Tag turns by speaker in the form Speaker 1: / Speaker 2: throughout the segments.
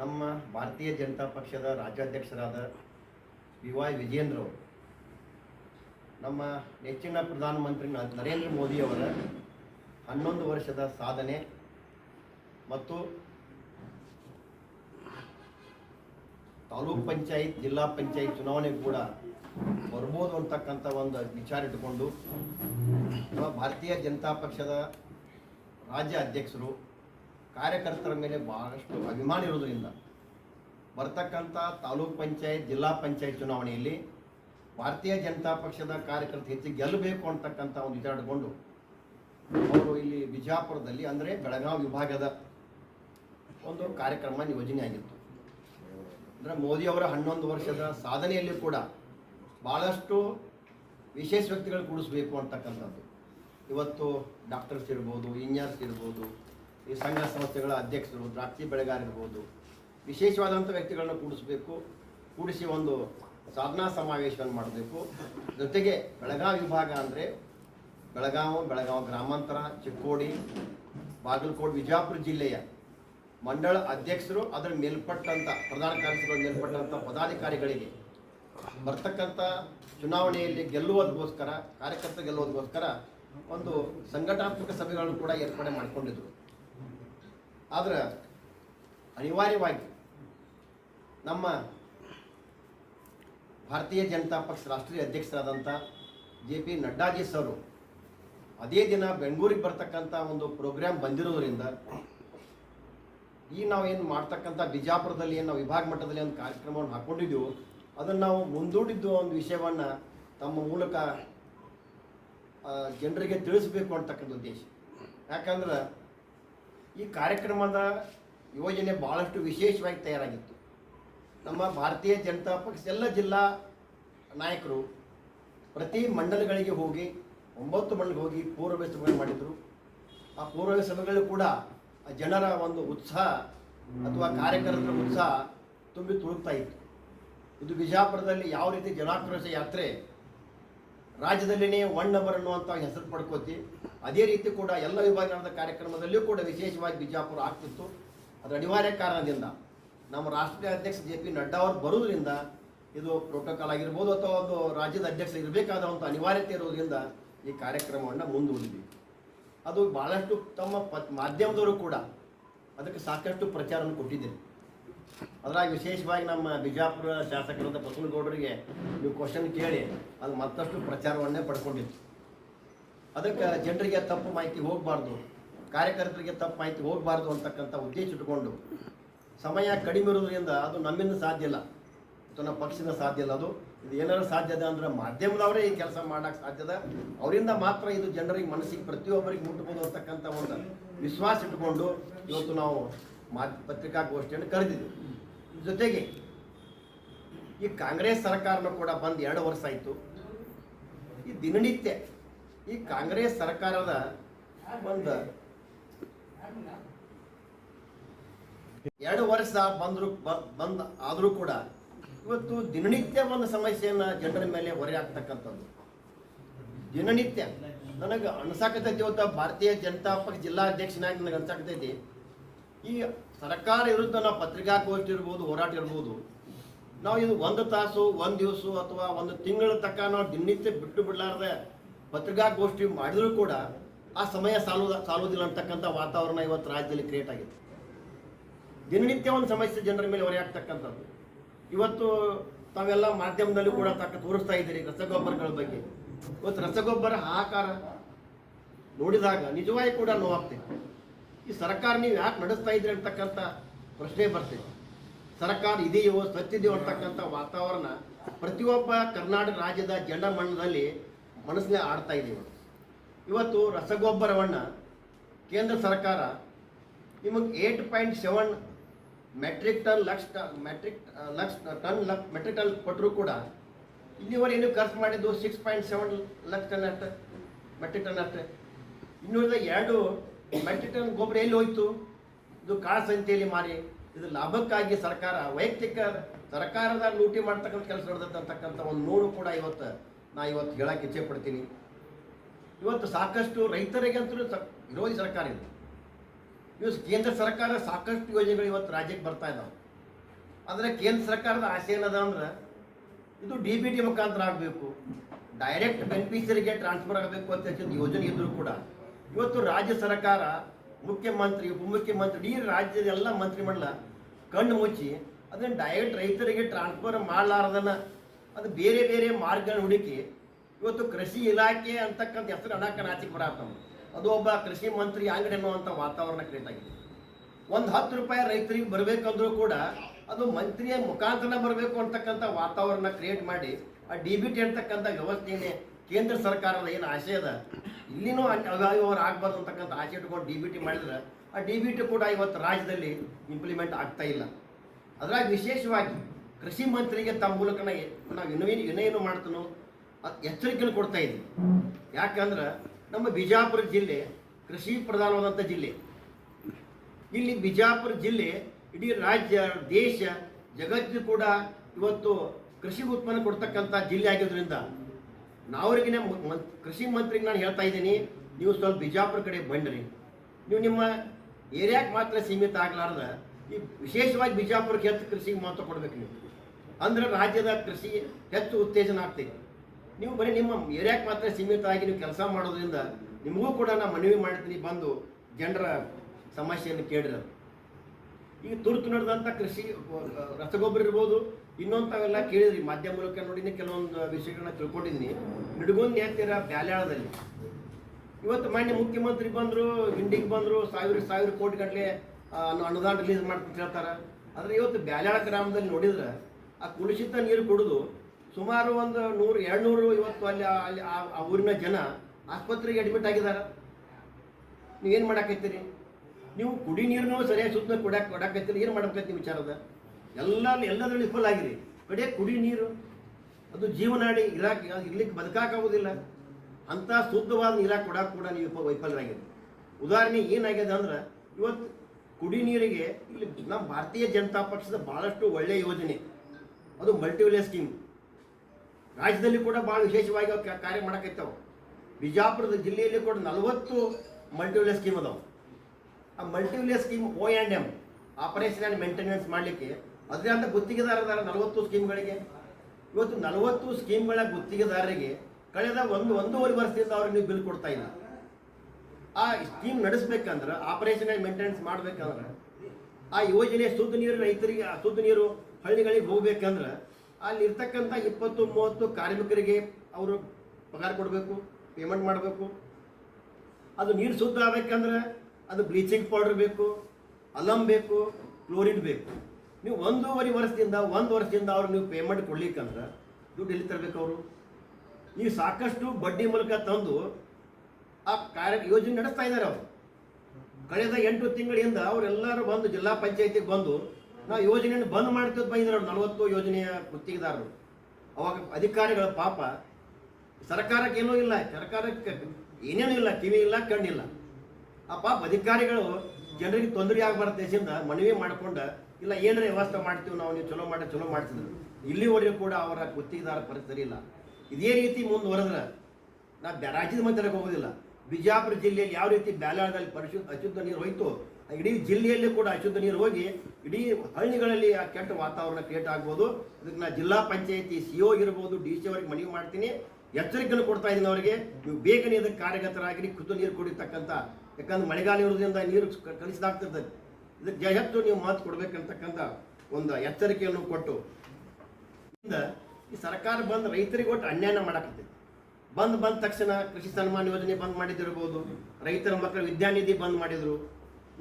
Speaker 1: ನಮ್ಮ ಭಾರತೀಯ ಜನತಾ ಪಕ್ಷದ ರಾಜ್ಯಾಧ್ಯಕ್ಷರಾದ ವಿ ವೈ ವಿಜೇಂದ್ರ ಅವರು ನಮ್ಮ ನೆಚ್ಚಿನ ಪ್ರಧಾನಮಂತ್ರಿ ನರೇಂದ್ರ ಮೋದಿಯವರ ಹನ್ನೊಂದು ವರ್ಷದ ಸಾಧನೆ ಮತ್ತು ತಾಲೂಕ್ ಪಂಚಾಯತ್, ಜಿಲ್ಲಾ ಪಂಚಾಯತ್ ಚುನಾವಣೆ ಕೂಡ ಬರ್ಬೋದು ಅಂತಕ್ಕಂಥ ಒಂದು ವಿಚಾರ ಇಟ್ಟುಕೊಂಡು ನಮ್ಮ ಭಾರತೀಯ ಜನತಾ ಪಕ್ಷದ ರಾಜ್ಯ ಅಧ್ಯಕ್ಷರು ಕಾರ್ಯಕರ್ತರ ಮೇಲೆ ಬಹಳಷ್ಟು ಅಭಿಮಾನ ಇರೋದರಿಂದ ಬರ್ತಕ್ಕಂಥ ತಾಲೂಕ್ ಪಂಚಾಯತ್, ಜಿಲ್ಲಾ ಪಂಚಾಯತ್ ಚುನಾವಣೆಯಲ್ಲಿ ಭಾರತೀಯ ಜನತಾ ಪಕ್ಷದ ಕಾರ್ಯಕರ್ತ ಹೆಚ್ಚು ಗೆಲ್ಲಬೇಕು ಅಂತಕ್ಕಂಥ ಒಂದು ಇಟ್ಕೊಂಡು ಅವರು ಇಲ್ಲಿ ಬಿಜಾಪುರದಲ್ಲಿ, ಅಂದರೆ ಬೆಳಗಾವಿ ವಿಭಾಗದ ಒಂದು ಕಾರ್ಯಕ್ರಮ ಯೋಜನೆ ಆಗಿತ್ತು. ಅಂದರೆ ಮೋದಿಯವರ ಹನ್ನೊಂದು ವರ್ಷದ ಸಾಧನೆಯಲ್ಲಿ ಕೂಡ ಭಾಳಷ್ಟು ವಿಶೇಷ ವ್ಯಕ್ತಿಗಳು ಕೂಡಿಸ್ಬೇಕು ಅಂತಕ್ಕಂಥದ್ದು. ಇವತ್ತು ಡಾಕ್ಟರ್ಸ್ ಇರ್ಬೋದು, ಇಂಜಿನಿಯರ್ಸ್ ಇರ್ಬೋದು ಈ ಸಂಘ ಸಂಸ್ಥೆಗಳ ಅಧ್ಯಕ್ಷರು, ದ್ರಾಕ್ಷಿ ಬೆಳೆಗಾರ ಇರ್ಬೋದು ವಿಶೇಷವಾದಂಥ ವ್ಯಕ್ತಿಗಳನ್ನ ಕೂಡಿಸಬೇಕು, ಕೂಡಿಸಿ ಒಂದು ಸಾಧನಾ ಸಮಾವೇಶವನ್ನು ಮಾಡಬೇಕು. ಜೊತೆಗೆ ಬೆಳಗಾವಿ ವಿಭಾಗ ಅಂದರೆ ಬೆಳಗಾವಿ ಬೆಳಗಾವಿ ಗ್ರಾಮಾಂತರ, ಚಿಕ್ಕೋಡಿ, ಬಾಗಲಕೋಟೆ, ವಿಜಾಪುರ ಜಿಲ್ಲೆಯ ಮಂಡಳ ಅಧ್ಯಕ್ಷರು, ಅದರ ಮೇಲ್ಪಟ್ಟಂಥ ಪ್ರಧಾನ ಕಾರ್ಯದರ್ಶಿಗಳು ಮೇಲ್ಪಟ್ಟಂಥ ಪದಾಧಿಕಾರಿಗಳಿಗೆ ಬರ್ತಕ್ಕಂಥ ಚುನಾವಣೆಯಲ್ಲಿ ಗೆಲ್ಲುವುದಕ್ಕೋಸ್ಕರ, ಕಾರ್ಯಕರ್ತ ಗೆಲ್ಲುವುದಕ್ಕೋಸ್ಕರ ಒಂದು ಸಂಘಟನಾತ್ಮಕ ಸಭೆಗಳನ್ನು ಕೂಡ ಏರ್ಪಡೆ ಮಾಡಿಕೊಂಡಿದ್ರು. ಆದ್ರೆ ಅನಿವಾರ್ಯವಾಗಿ ನಮ್ಮ ಭಾರತೀಯ ಜನತಾ ಪಕ್ಷ ರಾಷ್ಟ್ರೀಯ ಅಧ್ಯಕ್ಷರಾದಂಥ ಜೆ ಪಿ ನಡ್ಡಾಜಿ ಸರು ಅದೇ ದಿನ ಬೆಂಗಳೂರಿಗೆ ಬರ್ತಕ್ಕಂಥ ಒಂದು ಪ್ರೋಗ್ರಾಮ್ ಬಂದಿರೋದ್ರಿಂದ ಈ ನಾವು ಏನು ಮಾಡ್ತಕ್ಕಂಥ ಬಿಜಾಪುರದಲ್ಲಿ ಏನು ನಾವು ವಿಭಾಗ ಮಟ್ಟದಲ್ಲಿ ಒಂದು ಕಾರ್ಯಕ್ರಮವನ್ನು ಹಾಕ್ಕೊಂಡಿದ್ದೆವು ಅದನ್ನು ನಾವು ಮುಂದೂಡಿದ್ದು ಒಂದು ವಿಷಯವನ್ನು ತಮ್ಮ ಮೂಲಕ ಜನರಿಗೆ ತಿಳಿಸಬೇಕು ಅಂತಕ್ಕಂಥ ಉದ್ದೇಶ. ಯಾಕಂದ್ರೆ ಈ ಕಾರ್ಯಕ್ರಮದ ಯೋಜನೆ ಭಾಳಷ್ಟು ವಿಶೇಷವಾಗಿ ತಯಾರಾಗಿತ್ತು. ನಮ್ಮ ಭಾರತೀಯ ಜನತಾ ಪಕ್ಷ, ಎಲ್ಲ ಜಿಲ್ಲಾ ನಾಯಕರು ಪ್ರತಿ ಮಂಡಲಗಳಿಗೆ ಹೋಗಿ, ಒಂಬತ್ತು ಮಂಡಲಿಗೆ ಹೋಗಿ ಪೂರ್ವ ಸಭೆ ಮಾಡಿದರು. ಆ ಪೂರ್ವ ಸಭೆಗಳು ಕೂಡ ಆ ಜನರ ಒಂದು ಉತ್ಸಾಹ ಅಥವಾ ಕಾರ್ಯಕರ್ತರ ಉತ್ಸಾಹ ತುಂಬಿ ತುಳುಕ್ತಾ ಇತ್ತು. ಇದು ಬಿಜಾಪುರದಲ್ಲಿ ಯಾವ ರೀತಿ ಜನಾಕ್ರೋಶ ಯಾತ್ರೆ ರಾಜ್ಯದಲ್ಲಿನೇ ಒನ್ ನಂಬರ್ ಅನ್ನುವಂಥ ಹೆಸರು ಪಡ್ಕೋತಿ. ಅದೇ ರೀತಿ ಕೂಡ ಎಲ್ಲ ವಿಭಾಗದ ಕಾರ್ಯಕ್ರಮದಲ್ಲಿಯೂ ಕೂಡ ವಿಶೇಷವಾಗಿ ಬಿಜಾಪುರ ಆಗ್ತಿತ್ತು. ಅದರ ಅನಿವಾರ್ಯ ಕಾರಣದಿಂದ ನಮ್ಮ ರಾಷ್ಟ್ರೀಯ ಅಧ್ಯಕ್ಷ ಜೆ ಪಿ ನಡ್ಡಾ ಅವರು ಬರುವುದರಿಂದ ಇದು ಪ್ರೋಟೋಕಾಲ್ ಆಗಿರ್ಬೋದು ಅಥವಾ ಒಂದು ರಾಜ್ಯದ ಅಧ್ಯಕ್ಷ ಇರಬೇಕಾದ ಒಂದು ಅನಿವಾರ್ಯತೆ ಇರುವುದರಿಂದ ಈ ಕಾರ್ಯಕ್ರಮವನ್ನು ಮುಂದುವರಿದ್ವಿ ಅದು ಭಾಳಷ್ಟು ತಮ್ಮ ಮಾಧ್ಯಮದವರು ಕೂಡ ಅದಕ್ಕೆ ಸಾಕಷ್ಟು ಪ್ರಚಾರವನ್ನು ಕೊಟ್ಟಿದ್ದೀರಿ. ಅದ್ರಾಗ ವಿಶೇಷವಾಗಿ ನಮ್ಮ ಬಿಜಾಪುರ ಶಾಸಕರಾದ ಬಸವನಗೌಡರಿಗೆ ನೀವು ಕ್ವಶನ್ ಕೇಳಿ ಅದು ಮತ್ತಷ್ಟು ಪ್ರಚಾರವನ್ನೇ ಪಡ್ಕೊಂಡಿತ್ತು ಅದಕ್ಕೆ ಜನರಿಗೆ ತಪ್ಪು ಮಾಹಿತಿ ಹೋಗಬಾರ್ದು, ಕಾರ್ಯಕರ್ತರಿಗೆ ತಪ್ಪು ಮಾಹಿತಿ ಹೋಗಬಾರ್ದು ಅಂತಕ್ಕಂಥ ಉದ್ದೇಶ ಇಟ್ಕೊಂಡು ಸಮಯ ಕಡಿಮೆ ಇರೋದ್ರಿಂದ ಅದು ನಮ್ಮಿಂದ ಸಾಧ್ಯ ಇಲ್ಲ. ಅಥವಾ ನಮ್ಮ ಪಕ್ಷದಿಂದ ಸಾಧ್ಯ ಇಲ್ಲ ಅದು. ಇದು ಏನಾದ್ರು ಅದ ಅಂದ್ರೆ ಮಾಧ್ಯಮದವರೇ ಈ ಕೆಲಸ ಮಾಡಕ್ಕೆ ಸಾಧ್ಯದ ಅವರಿಂದ ಮಾತ್ರ ಇದು ಜನರಿಗೆ ಮನಸ್ಸಿಗೆ ಪ್ರತಿಯೊಬ್ಬರಿಗೆ ಮುಟ್ಟಬಹುದು ಅಂತಕ್ಕಂಥ ಒಂದು ವಿಶ್ವಾಸ ಇಟ್ಕೊಂಡು ಇವತ್ತು ನಾವು ಮಾ ಪತ್ರಿಕಾಗೋಷ್ಠಿಯನ್ನು ಕರೆದಿದ್ರು ಜೊತೆಗೆ ಈ ಕಾಂಗ್ರೆಸ್ ಸರ್ಕಾರನೂ ಕೂಡ ಬಂದು ಎರಡು ವರ್ಷ ಆಯಿತು. ಈ ದಿನನಿತ್ಯ ಈ ಕಾಂಗ್ರೆಸ್ ಸರ್ಕಾರದ ಒಂದು ಎರಡು ವರ್ಷ ಬಂದ್ರು ಬಂದ್ ಆದರೂ ಕೂಡ ಇವತ್ತು ದಿನನಿತ್ಯ ಒಂದು ಸಮಸ್ಯೆಯನ್ನ ಜನರ ಮೇಲೆ ಹೊರೆ ಆಗ್ತಕ್ಕಂಥದ್ದು ದಿನನಿತ್ಯ ನನಗೆ ಅನ್ಸಾಕತೈತಿ ಇವತ್ತು ಭಾರತೀಯ ಜನತಾ ಪಕ್ಷ ಜಿಲ್ಲಾಧ್ಯಕ್ಷನಾಗಿ ನನಗೆ ಅನ್ಸಾಕತೈತಿ. ಈ ಸರ್ಕಾರ ವಿರುದ್ಧ ನಾವು ಪತ್ರಿಕಾಗೋಷ್ಠಿ ಇರ್ಬೋದು, ಹೋರಾಟ ಇರ್ಬೋದು, ನಾವು ಇದು ಒಂದು ತಾಸು, ಒಂದು ದಿವಸ ಅಥವಾ ಒಂದು ತಿಂಗಳ ತಕ್ಕ ನಾವು ದಿನನಿತ್ಯ ಬಿಟ್ಟು ಬಿಡಲಾರ್ದೆ ಪತ್ರಿಕಾಗೋಷ್ಠಿ ಮಾಡಿದರೂ ಕೂಡ ಆ ಸಮಯ ಸಾಲು ಸಾಲುವುದಿಲ್ಲ ಅಂತಕ್ಕಂಥ ವಾತಾವರಣ ಇವತ್ತು ರಾಜ್ಯದಲ್ಲಿ ಕ್ರಿಯೇಟ್ ಆಗಿದೆ. ದಿನನಿತ್ಯ ಒಂದು ಸಮಸ್ಯೆ ಜನರ ಮೇಲೆ ಹೊರೆಯಾಗ್ತಕ್ಕಂಥದ್ದು. ಇವತ್ತು ತಾವೆಲ್ಲ ಮಾಧ್ಯಮದಲ್ಲಿ ಕೂಡ ತಕ್ಕ ತೋರಿಸ್ತಾ ಇದ್ದೀರಿ ರಸಗೊಬ್ಬರಗಳ ಬಗ್ಗೆ. ಇವತ್ತು ರಸಗೊಬ್ಬರ ಆಕಾರ ನೋಡಿದಾಗ ನಿಜವಾಗಿ ಕೂಡ ನೋವಾಗ್ತದೆ. ಈ ಸರ್ಕಾರ ನೀವು ಯಾಕೆ ನಡೆಸ್ತಾ ಇದ್ರಿ ಅಂತಕ್ಕಂಥ ಪ್ರಶ್ನೆ ಬರ್ತೀವಿ ಸರ್ಕಾರ ಇದೆಯೋ ಸತ್ತಿದೆಯೋ ಅಂತಕ್ಕಂಥ ವಾತಾವರಣ ಪ್ರತಿಯೊಬ್ಬ ಕರ್ನಾಟಕ ರಾಜ್ಯದ ಜನಮಣ್ಣದಲ್ಲಿ ಮನಸ್ಸಿನ ಆಡ್ತಾ ಇದೆ ಇವತ್ತು ರಸಗೊಬ್ಬರವನ್ನು ಕೇಂದ್ರ ಸರ್ಕಾರ ನಿಮಗೆ eight point seven metric ton lakh metric lakh ton lakh metric ton ಕೊಟ್ಟರು ಕೂಡ ಇಲ್ಲಿವರೆಗೆ ಏನು ಖರ್ಚು ಮಾಡಿದ್ದು six point seven lakh ton ಅಷ್ಟೇ ಮೆಟ್ರಿಕ್ ಟನ್ ಅಷ್ಟೇ. ಇನ್ನುಳಿದ ಎರಡು ಮೆಟ್ರಿಕ್ ಟನ್ ಗೊಬ್ಬರ ಎಲ್ಲಿ ಹೋಯ್ತು? ಇದು ಕಾಳು ಸಂತೆಯಲ್ಲಿ ಮಾರಿ, ಇದು ಲಾಭಕ್ಕಾಗಿ ಸರ್ಕಾರ, ವೈಯಕ್ತಿಕ ಸರ್ಕಾರದ ಲೂಟಿ ಮಾಡ್ತಕ್ಕಂಥ ಕೆಲಸ ನಡೆದಂತಕ್ಕಂಥ ಒಂದು ನೋಡು ಕೂಡ ಇವತ್ತು ನಾ ಇವತ್ತು ಹೇಳಕ್ಕೆ ಇಚ್ಛೆ ಪಡ್ತೀನಿ. ಇವತ್ತು ಸಾಕಷ್ಟು ರೈತರಿಗಂತೂ ವಿರೋಧಿ ಸರ್ಕಾರ ಇದೆ. ಇವತ್ತು ಕೇಂದ್ರ ಸರ್ಕಾರ ಸಾಕಷ್ಟು ಯೋಜನೆಗಳು ಇವತ್ತು ರಾಜ್ಯಕ್ಕೆ ಬರ್ತಾ ಇದ್ದಾವೆ ಆದರೆ ಕೇಂದ್ರ ಸರ್ಕಾರದ ಆಸೆ ಏನದ ಅಂದ್ರೆ, ಇದು ಡಿ ಬಿ ಟಿ ಮುಖಾಂತರ ಆಗಬೇಕು. ಡೈರೆಕ್ಟ್ ಬೆನಿಫಿಷರಿಗೆ ಟ್ರಾನ್ಸ್ಫರ್ ಆಗಬೇಕು ಅಂತ ಯೋಜನೆ ಇದ್ದರೂ ಕೂಡ ಇವತ್ತು ರಾಜ್ಯ ಸರ್ಕಾರ, ಮುಖ್ಯಮಂತ್ರಿ, ಉಪಮುಖ್ಯಮಂತ್ರಿ, ಇಡೀ ರಾಜ್ಯದ ಎಲ್ಲ ಮಂತ್ರಿಮಂಡಲ ಕಣ್ಣು ಮುಚ್ಚಿ ಅದನ್ನು ಡೈರೆಕ್ಟ್ ರೈತರಿಗೆ ಟ್ರಾನ್ಸ್ಫರ್ ಮಾಡಲಾರ್ದನ್ನ ಅದು ಬೇರೆ ಬೇರೆ ಮಾರ್ಗ ಹುಡುಕಿ ಇವತ್ತು ಕೃಷಿ ಇಲಾಖೆ ಅಂತಕ್ಕಂಥ ಹೆಸರು ಹಣ ನಾಚಿಕೆ ಬರತ್ತ ಅದು ಒಬ್ಬ ಕೃಷಿ ಮಂತ್ರಿ ಅಂಗಡಿ ಅನ್ನುವಂಥ ವಾತಾವರಣ ಕ್ರಿಯೇಟ್ ಆಗಿದೆ. ಒಂದು ಹತ್ತು ರೂಪಾಯಿ ರೈತರಿಗೆ ಬರಬೇಕಂದ್ರೂ ಕೂಡ ಅದು ಮಂತ್ರಿಯ ಮುಖಾಂತರ ಬರಬೇಕು ಅಂತಕ್ಕಂಥ ವಾತಾವರಣ ಕ್ರಿಯೇಟ್ ಮಾಡಿ, ಆ ಡಿ ಬಿ ಟಿ ಅಂತಕ್ಕಂಥ ವ್ಯವಸ್ಥೆಯನ್ನೇ ಕೇಂದ್ರ ಸರ್ಕಾರದ ಏನು ಆಸೆ ಅದ? ಇಲ್ಲಿನೂ ಅವ್ರು ಆಗ್ಬಾರ್ದು ಅಂತಕ್ಕಂಥ ಆಸೆ ಇಟ್ಕೊಂಡು ಡಿ ಬಿ ಟಿ ಮಾಡಿದ್ರೆ ಆ ಡಿ ಬಿ ಟಿ ಕೂಡ ಇವತ್ತು ರಾಜ್ಯದಲ್ಲಿ ಇಂಪ್ಲಿಮೆಂಟ್ ಆಗ್ತಾ ಇಲ್ಲ. ಅದ್ರಾಗ ವಿಶೇಷವಾಗಿ ಕೃಷಿ ಮಂತ್ರಿಗೆ ತಮ್ಮ ಮೂಲಕ ನಾವು ಇನ್ನೂ ಏನು ಇನ್ನೇನು ಮಾಡ್ತಾನೋ ಎಚ್ಚರಿಕೆಯನ್ನು ಕೊಡ್ತಾ ಇದ್ದೀವಿ ಯಾಕಂದ್ರೆ ನಮ್ಮ ಬಿಜಾಪುರ ಜಿಲ್ಲೆ ಕೃಷಿ ಪ್ರಧಾನವಾದಂಥ ಜಿಲ್ಲೆ. ಇಲ್ಲಿ ಬಿಜಾಪುರ ಜಿಲ್ಲೆ ಇಡೀ ರಾಜ್ಯ, ದೇಶ, ಜಗತ್ತು ಕೂಡ ಇವತ್ತು ಕೃಷಿ ಉತ್ಪನ್ನ ಕೊಡ್ತಕ್ಕಂಥ ಜಿಲ್ಲೆ ಆಗಿರೋದ್ರಿಂದ ನಾವರಿಗಿನ ಕೃಷಿ ಮಂತ್ರಿಗೆ ನಾನು ಹೇಳ್ತಾ ಇದ್ದೀನಿ, ನೀವು ಸ್ವಲ್ಪ ಬಿಜಾಪುರ ಕಡೆ ಬಂಡ್ರಿ ನೀವು ನಿಮ್ಮ ಏರಿಯಾಕ್ಕೆ ಮಾತ್ರ ಸೀಮಿತ ಆಗ್ಲಾರ್ದ, ಈ ವಿಶೇಷವಾಗಿ ಬಿಜಾಪುರಕ್ಕೆ ಹೆಚ್ಚು ಕೃಷಿಗೆ ಮಹತ್ವ ಕೊಡ್ಬೇಕು ನೀವು. ಅಂದ್ರೆ ರಾಜ್ಯದ ಕೃಷಿ ಹೆಚ್ಚು ಉತ್ತೇಜನ ಆಗ್ತೈತಿ. ನೀವು ಬರೀ ನಿಮ್ಮ ಏರಿಯಾಕ್ಕೆ ಮಾತ್ರ ಸೀಮಿತ ಆಗಿ ನೀವು ಕೆಲಸ ಮಾಡೋದ್ರಿಂದ ನಿಮಗೂ ಕೂಡ ನಾನು ಮನವಿ ಮಾಡ್ತೀನಿ ಬಂದು ಜನರ ಸಮಸ್ಯೆಯನ್ನು ಕೇಳಿರೋದು ಈಗ ತುರ್ತು ನಡೆದಂಥ ಕೃಷಿ ರಸಗೊಬ್ಬರ ಇರ್ಬೋದು ಇನ್ನೊಂಥವೆಲ್ಲ ಕೇಳಿದ್ರಿ ಮಾಧ್ಯಮ ಮೂಲಕ ನೋಡಿನಿ ಕೆಲವೊಂದು ವಿಷಯಗಳನ್ನ ತಿಳ್ಕೊಂಡಿದ್ದೀನಿ ನಿಡ್ಗೊಂದು ಹೇಳ್ತೀರ ಬ್ಯಾಲ್ಯಾಳದಲ್ಲಿ. ಇವತ್ತು ಮಾನ್ಯ ಮುಖ್ಯಮಂತ್ರಿ ಬಂದರು, ಹಿಂಡಿಗೆ ಬಂದರು, ಸಾವಿರ ಸಾವಿರ ಕೋಟಿ ಗಟ್ಟಲೆ ಅನುದಾನ ರಿಲೀಸ್ ಮಾಡ್ತೀನಿ ಹೇಳ್ತಾರೆ. ಆದರೆ ಇವತ್ತು ಬ್ಯಾಲ್ಯಾಳ ಗ್ರಾಮದಲ್ಲಿ ನೋಡಿದ್ರೆ, ಆ ಕುಲುಷಿತ ನೀರು ಕುಡಿದು ಸುಮಾರು ಒಂದು ನೂರು ಎರಡು ನೂರು ಇವತ್ತು ಅಲ್ಲಿ ಅಲ್ಲಿ ಆ ಊರಿನ ಜನ ಆಸ್ಪತ್ರೆಗೆ ಅಡ್ಮಿಟ್ ಆಗಿದ್ದಾರೆ ನೀವೇನು ಮಾಡಾಕೈತಿರಿ ನೀವು ಕುಡಿ ನೀರನ್ನು ಸರಿಯಾಗಿ ಸುತ್ತ ಕೊಡಕ್ಕೆ ಕೊಡಾಕತ್ತೀರಿ. ಏನು ಮಾಡಬೇಕಂತ ವಿಚಾರದ? ಎಲ್ಲ ಎಲ್ಲದರಲ್ಲಿ ವಿಫಲ ಆಗಿರಿ ಕಡೆ ಕುಡಿ ನೀರು, ಅದು ಜೀವನಾಡಿ ಇರಾಕ್ ಇರ್ಲಿಕ್ಕೆ ಬದುಕಾಗುವುದಿಲ್ಲ ಅಂಥ ಶುದ್ಧವಾದ ನೀರಾಗಿ ಕೊಡಕ್ಕೆ ಕೂಡ ನೀವು ವೈಫಲ್ಯರಾಗಿದೆ ಉದಾಹರಣೆ ಏನಾಗಿದೆ ಅಂದ್ರೆ, ಇವತ್ತು ಕುಡಿ ನೀರಿಗೆ ಇಲ್ಲಿ ನಮ್ಮ ಭಾರತೀಯ ಜನತಾ ಪಕ್ಷದ ಭಾಳಷ್ಟು ಒಳ್ಳೆಯ ಯೋಜನೆ. ಅದು ಮಲ್ಟಿವಿಲಿಯರ್ ಸ್ಕೀಮ್ ರಾಜ್ಯದಲ್ಲಿ ಕೂಡ ಭಾಳ ವಿಶೇಷವಾಗಿ ಕಾರ್ಯ ಮಾಡಕೈತವ. ಬಿಜಾಪುರದ ಜಿಲ್ಲೆಯಲ್ಲಿ ಕೂಡ ನಲವತ್ತು ಮಲ್ಟಿವಿಲಿಯರ್ ಸ್ಕೀಮ್ ಅದಾವೆ. ಆ multi village scheme O and M operation and maintenance ಮಾಡಲಿಕ್ಕೆ ಅದರ ಅಂತ ಗುತ್ತಿಗೆದಾರ ಅದಾರ ನಲವತ್ತು ಸ್ಕೀಮ್ಗಳಿಗೆ? ಇವತ್ತು ನಲವತ್ತು ಸ್ಕೀಮ್ಗಳ ಗುತ್ತಿಗೆದಾರರಿಗೆ ಕಳೆದ ಒಂದು, ಒಂದೂವರೆ ವರ್ಷದಿಂದ ಅವ್ರಿಗೆ ನೀವು ಬಿಲ್ ಕೊಡ್ತಾ ಇಲ್ಲ. ಆ ಸ್ಕೀಮ್ ನಡೆಸ್ಬೇಕಂದ್ರೆ ಆಪರೇಷನ್ ಮೇಂಟೆನೆನ್ಸ್ ಮಾಡ್ಬೇಕಂದ್ರೆ, ಆ ಯೋಜನೆ ಶುದ್ಧ ನೀರು ರೈತರಿಗೆ, ಆ ಶುದ್ಧ ನೀರು ಹಳ್ಳಿಗಳಿಗೆ ಹೋಗ್ಬೇಕಂದ್ರೆ, ಅಲ್ಲಿ ಇರ್ತಕ್ಕಂಥ ಇಪ್ಪತ್ತು, ಮೂವತ್ತು ಕಾರ್ಮಿಕರಿಗೆ ಅವರು ಪಗಾರ ಕೊಡಬೇಕು ಪೇಮೆಂಟ್ ಮಾಡಬೇಕು. ಅದು ನೀರು ಶುದ್ಧ ಆಗ್ಬೇಕಂದ್ರೆ ಅದು ಬ್ಲೀಚಿಂಗ್ ಪೌಡರ್ ಬೇಕು ಅಲಮ್ ಬೇಕು ಕ್ಲೋರಿನ್ ಬೇಕು. ನೀವು ಒಂದೂವರೆ ವರ್ಷದಿಂದ, ಒಂದು ವರ್ಷದಿಂದ ಅವ್ರು ನೀವು ಪೇಮೆಂಟ್ ಕೊಡ್ಲಿಕ್ಕಂದ್ರೆ ದುಡ್ಡು ಎಲ್ಲಿ ತರಬೇಕು ಅವರು? ನೀವು ಸಾಕಷ್ಟು ಬಡ್ಡಿ ಮೂಲಕ ತಂದು ಆ ಕಾರ್ಯ ಯೋಜನೆ ನಡೆಸ್ತಾ ಇದ್ದಾರೆ ಅವರು. ಕಳೆದ ಎಂಟು ತಿಂಗಳಿಂದ ಅವರೆಲ್ಲರೂ ಬಂದು ಜಿಲ್ಲಾ ಪಂಚಾಯತಿಗೆ ಬಂದು ನಾವು ಯೋಜನೆಯನ್ನು ಬಂದ್ ಮಾಡ್ತೀವಿ ಬಂದಿದ್ರು ನಲವತ್ತು ಯೋಜನೆಯ ಗುತ್ತಿಗೆದಾರರು. ಅವಾಗ ಅಧಿಕಾರಿಗಳ ಪಾಪ ಸರ್ಕಾರಕ್ಕೆ ಏನೂ ಇಲ್ಲ, ಸರ್ಕಾರಕ್ಕೆ ಏನೇನೂ ಇಲ್ಲ, ಕಿವಿ ಇಲ್ಲ ಕಣ್ಣಿಲ್ಲ ಆ ಪಾಪ ಅಧಿಕಾರಿಗಳು ಜನರಿಗೆ ತೊಂದರೆ ಆಗಬಾರ್ದು ದೇಶದಿಂದ, ಮನವಿ ಮಾಡಿಕೊಂಡು, ಇಲ್ಲ ಏನಾರ ವ್ಯವಸ್ಥೆ ಮಾಡ್ತೀವಿ ನಾವು, ನೀವು ಚಲೋ ಮಾಡಿ, ಚಲೋ ಮಾಡ್ತಿದ್ರು. ಇಲ್ಲಿವರೆಗೂ ಕೂಡ ಅವರ ಗುತ್ತಿಗೆದಾರ ಪರಿಸ್ಥಿತಿ ಇಲ್ಲ. ಇದೇ ರೀತಿ ಮುಂದುವರೆದ್ರೆ ನಾ ರಾಜ್ಯದ ಮಾತಾಡಕ್ಕೆ ಹೋಗೋದಿಲ್ಲ. ಬಿಜಾಪುರ ಜಿಲ್ಲೆಯಲ್ಲಿ ಯಾವ ರೀತಿ ಬ್ಯಾಲಾಳದಲ್ಲಿ ಪರಿಶುದ್ಧ ಅಶುದ್ಧ ನೀರು ಹೋಯಿತು ಇಡೀ ಜಿಲ್ಲೆಯಲ್ಲಿ ಕೂಡ ಅಶುದ್ಧ ನೀರು ಹೋಗಿ, ಇಡೀ ಹಳ್ಳಿಗಳಲ್ಲಿ ಆ ಕೆಟ್ಟ ವಾತಾವರಣ ಕ್ರಿಯೇಟ್ ಆಗ್ಬೋದು. ಅದಕ್ಕೆ ನಾ ಜಿಲ್ಲಾ ಪಂಚಾಯತಿ ಸಿ ಒ ಇರ್ಬೋದು, ಡಿ ಸಿ ಅವ್ರಿಗೆ ಮನವಿ ಮಾಡ್ತೀನಿ. ಎಚ್ಚರಿಕೆಯನ್ನು ಕೊಡ್ತಾ ಇದ್ದೀನಿ ಅವರಿಗೆ. ನೀವು ಬೇಗನೆ ಅದಕ್ಕೆ ಕಾರ್ಯಗತರಾಗಿರಿ ಕುದ್ದು ನೀರು ಕುಡಿತಕ್ಕಂಥ ಯಾಕಂದ್ರೆ ಮಳೆಗಾಲ ಇರೋದ್ರಿಂದ ನೀರು ಕಲಿಸಿದಾಗ್ತಿರ್ತದೆ. ಇದಕ್ಕೆ ಹೆಚ್ಚು ನೀವು ಮಾತು ಕೊಡ್ಬೇಕಂತಕ್ಕಂಥ ಒಂದು ಎಚ್ಚರಿಕೆಯನ್ನು ಕೊಟ್ಟು. ಇಂದ ಈ ಸರ್ಕಾರ ಬಂದು ರೈತರಿಗೆ ಒಟ್ಟು ಅನ್ಯಾಯ ಮಾಡಕತ್ತೈತಿ. ಬಂದ್ ಬಂದ ತಕ್ಷಣ ಕೃಷಿ ಸನ್ಮಾನ ಯೋಜನೆ ಬಂದ್ ಮಾಡಿದಿರ್ಬೋದು ರೈತರ ಮಕ್ಕಳ ವಿದ್ಯಾನಿಧಿ ಬಂದ್ ಮಾಡಿದ್ರು.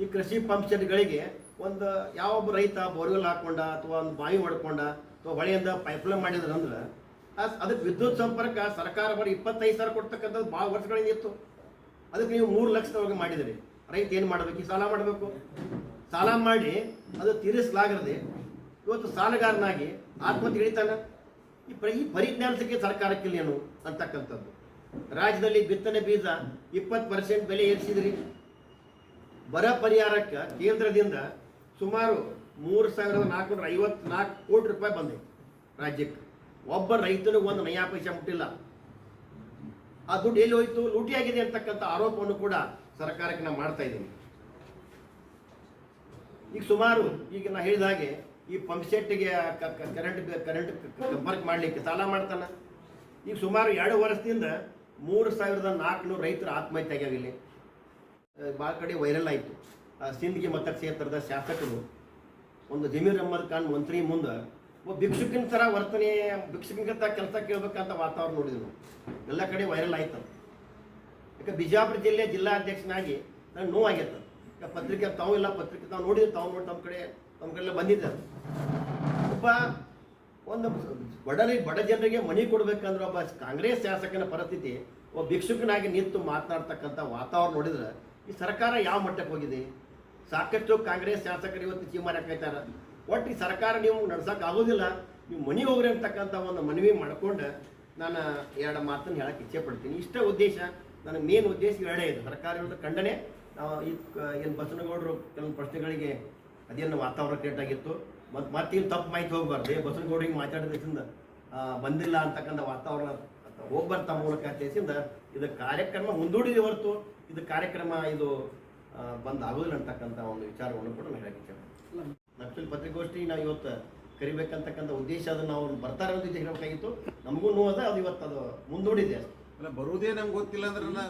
Speaker 1: ಈ ಕೃಷಿ ಪಂಪ್ ಸೆಟ್ಗಳಿಗೆ ಒಂದು ಯಾವೊಬ್ಬ ರೈತ ಬೋರ್ವೆಲ್ ಹಾಕೊಂಡ ಅಥವಾ ಒಂದು ಬಾವಿ ಹೊಡ್ಕೊಂಡ ಅಥವಾ ಹೊಳೆಯಿಂದ ಪೈಪ್ಲೈನ್ ಮಾಡಿದ್ರು ಅಂದ್ರೆ ಆ- ಅದಕ್ಕೆ ವಿದ್ಯುತ್ ಸಂಪರ್ಕ ಸರ್ಕಾರ ಮಾಡಿ ಇಪ್ಪತ್ತೈದು ಸಾವಿರ ಕೊಡ್ತಕ್ಕಂಥದ್ದು ಭಾಳ ವರ್ಷಗಳಿಂದ ಇತ್ತು. ಅದಕ್ಕೆ ನೀವು ಮೂರು ಲಕ್ಷದವರೆಗೆ ಮಾಡಿದಿರಿ ರೈತ ಏನು ಮಾಡಬೇಕು? ಈ ಸಾಲ ಮಾಡಬೇಕು. ಸಾಲ ಮಾಡಿ ಅದು ತೀರಿಸಲಾಗದೆ ಇವತ್ತು ಸಾಲಗಾರನಾಗಿ ಆತ್ಮಹತ್ಯೆ ಇಳಿತಾನೆ ಈ ಪ್ರ ಈ ಸರ್ಕಾರಕ್ಕಿಲ್ಲ ಏನು ಅಂತಕ್ಕಂಥದ್ದು. ರಾಜ್ಯದಲ್ಲಿ ಬಿತ್ತನೆ ಬೀಜ ಇಪ್ಪತ್ತು ಪರ್ಸೆಂಟ್ ಬೆಲೆ ಏರಿಸಿದ್ರಿ. ಬರ ಪರಿಹಾರಕ್ಕೆ ಕೇಂದ್ರದಿಂದ ಸುಮಾರು ಮೂರು ಸಾವಿರದ ನಾಲ್ಕುನೂರ ಐವತ್ನಾಲ್ಕು ಕೋಟಿ ರೂಪಾಯಿ ಬಂದೈತೆ ರಾಜ್ಯಕ್ಕೆ. ಒಬ್ಬ ರೈತನಿಗೆ ಒಂದು ನಯಾ ಪೈಸೆ ಮುಟ್ಟಿಲ್ಲ. ಆ ದುಡ್ಡು ಎಲ್ಲಿ ಹೋಯ್ತು? ಲೂಟಿಯಾಗಿದೆ ಅಂತಕ್ಕಂಥ ಆರೋಪವನ್ನು ಕೂಡ ಸರ್ಕಾರಕ್ಕೆ ನಾವು ಮಾಡ್ತಾ ಇದ್ದೀನಿ. ಈಗ ಸುಮಾರು, ಈಗ ನಾ ಹೇಳಿದ ಹಾಗೆ ಈ ಪಂಪ್ ಸೆಟ್ಗೆ ಕರೆಂಟ್ ಕರೆಂಟ್ ಸಂಪರ್ಕ ಮಾಡಲಿಕ್ಕೆ ಸಾಲ ಮಾಡ್ತಾನೆ. ಈಗ ಸುಮಾರು ಎರಡು ವರ್ಷದಿಂದ ಮೂರು ಸಾವಿರದ ನಾಲ್ಕುನೂರು ರೈತರು ಆತ್ಮಹತ್ಯೆ ಇಲ್ಲಿ ಭಾಳ ಕಡೆ ವೈರಲ್ ಆಯಿತು. ಸಿಂಧಿಗೆ ಮತ ಕ್ಷೇತ್ರದ ಶಾಸಕರು ಒಂದು ಜಮೀರ್ ಅಹಮದ್ ಖಾನ್ ಮಂತ್ರಿ ಮುಂದೆ ಭಿಕ್ಷುಕಿನ ಥರ ವರ್ತನೆ, ಭಿಕ್ಷುಕಿನ ಕೆಲಸ ಕೇಳ್ಬೇಕಂತ ವಾತಾವರಣ ನೋಡಿದ್ರು. ಎಲ್ಲ ಕಡೆ ವೈರಲ್ ಆಯ್ತು ಯಾಕೆ ಬಿಜಾಪುರ ಜಿಲ್ಲೆ ಜಿಲ್ಲಾಧ್ಯಕ್ಷನಾಗಿ ನನಗೆ ಆಗೈತೆ ಈಗ ಪತ್ರಿಕೆ, ತಾವು ಇಲ್ಲ, ಪತ್ರಿಕೆ ತಾವು ನೋಡಿದ್ರು, ತಾವು ನೋಡಿ ತಮ್ಮ ಕಡೆ ತಮ್ಮ ಕಡೆ ಬಂದಿದ್ದ ಒಬ್ಬ ಒಂದು ಬಡಲಿ ಬಡ ಜನರಿಗೆ ಮನಿ ಕೊಡ್ಬೇಕಂದ್ರೆ ಒಬ್ಬ ಕಾಂಗ್ರೆಸ್ ಶಾಸಕನ ಪರಿಸ್ಥಿತಿ, ಒಬ್ಬ ಭಿಕ್ಷುಕನಾಗಿ ನಿಂತು ಮಾತನಾಡ್ತಕ್ಕಂಥ ವಾತಾವರಣ ನೋಡಿದ್ರೆ ಈ ಸರ್ಕಾರ ಯಾವ ಮಟ್ಟಕ್ಕೆ ಹೋಗಿದೆ? ಸಾಕಷ್ಟು ಕಾಂಗ್ರೆಸ್ ಶಾಸಕರು ಇವತ್ತು ಚೀಮಾರಿ ಹಾಕೈತಾರೆ ಒಟ್ಟು ಈ ಸರ್ಕಾರ ನೀವು ನಡ್ಸಕ್ಕೆ ಆಗೋದಿಲ್ಲ, ನೀವು ಮನೆ ಹೋಗ್ರಿ ಅಂತಕ್ಕಂಥ ಒಂದು ಮನವಿ ಮಾಡಿಕೊಂಡು ನಾನು ಎರಡು ಮಾತನ್ನು ಹೇಳಕ್ಕೆ ಇಚ್ಛೆ ಪಡ್ತೀನಿ. ಇಷ್ಟ ಉದ್ದೇಶ, ನನ್ನ ಮೇನ್ ಉದ್ದೇಶ ಎರಡೇ ಇದೆ. ಸರ್ಕಾರ ವಿರುದ್ಧ ಖಂಡನೆ ಈ ಏನು ಬಸನಗೌಡರು ಕೆಲವೊಂದು ಪ್ರಶ್ನೆಗಳಿಗೆ ಅದೇನು ವಾತಾವರಣ ಕ್ರಿಯೇಟ್ ಆಗಿತ್ತು. ಮತ್ತು ಮತ್ತೇನು ತಪ್ಪು ಮಾಹಿತಿ ಹೋಗಬಾರ್ದು. ಬಸನಗೌಡರಿಗೆ ಮಾತಾಡಿದ್ರಿಂದ ಬಂದಿಲ್ಲ ಅಂತಕ್ಕಂಥ ವಾತಾವರಣ ಹೋಗ್ಬರ್ತ ಮೂಲಕ ತಿಳಿಸಿಂದ ಇದು ಕಾರ್ಯಕ್ರಮ ಮುಂದೂಡಿದೆ ಹೊರತು, ಇದು ಕಾರ್ಯಕ್ರಮ ಇದು ಬಂದಾಗೋದಿಲ್ಲ ಅಂತಕ್ಕಂಥ ಒಂದು ವಿಚಾರವನ್ನು ಕೂಡ ನಾನು ಹೇಳಕ್ಕೆ ನಕ್ಸಲ್ ಪತ್ರಿಕಾಗೋಷ್ಠಿ ನಾವು ಇವತ್ತು ಕರಿಬೇಕಂತಕ್ಕಂಥ ಉದ್ದೇಶ ಅದನ್ನು ನಾವು ಬರ್ತಾರೆ ಅಂತ ಹೇಳಬೇಕಾಗಿತ್ತು. ನಮಗೂ ನೋವು ಅದ ಅದು ಇವತ್ತು ಅದು ಮುಂದೂಡಿದೆ
Speaker 2: ಅಲ್ಲ ಬರುವುದೇ ನಮ್ಗೆ ಗೊತ್ತಿಲ್ಲ ಅಂದ್ರೆ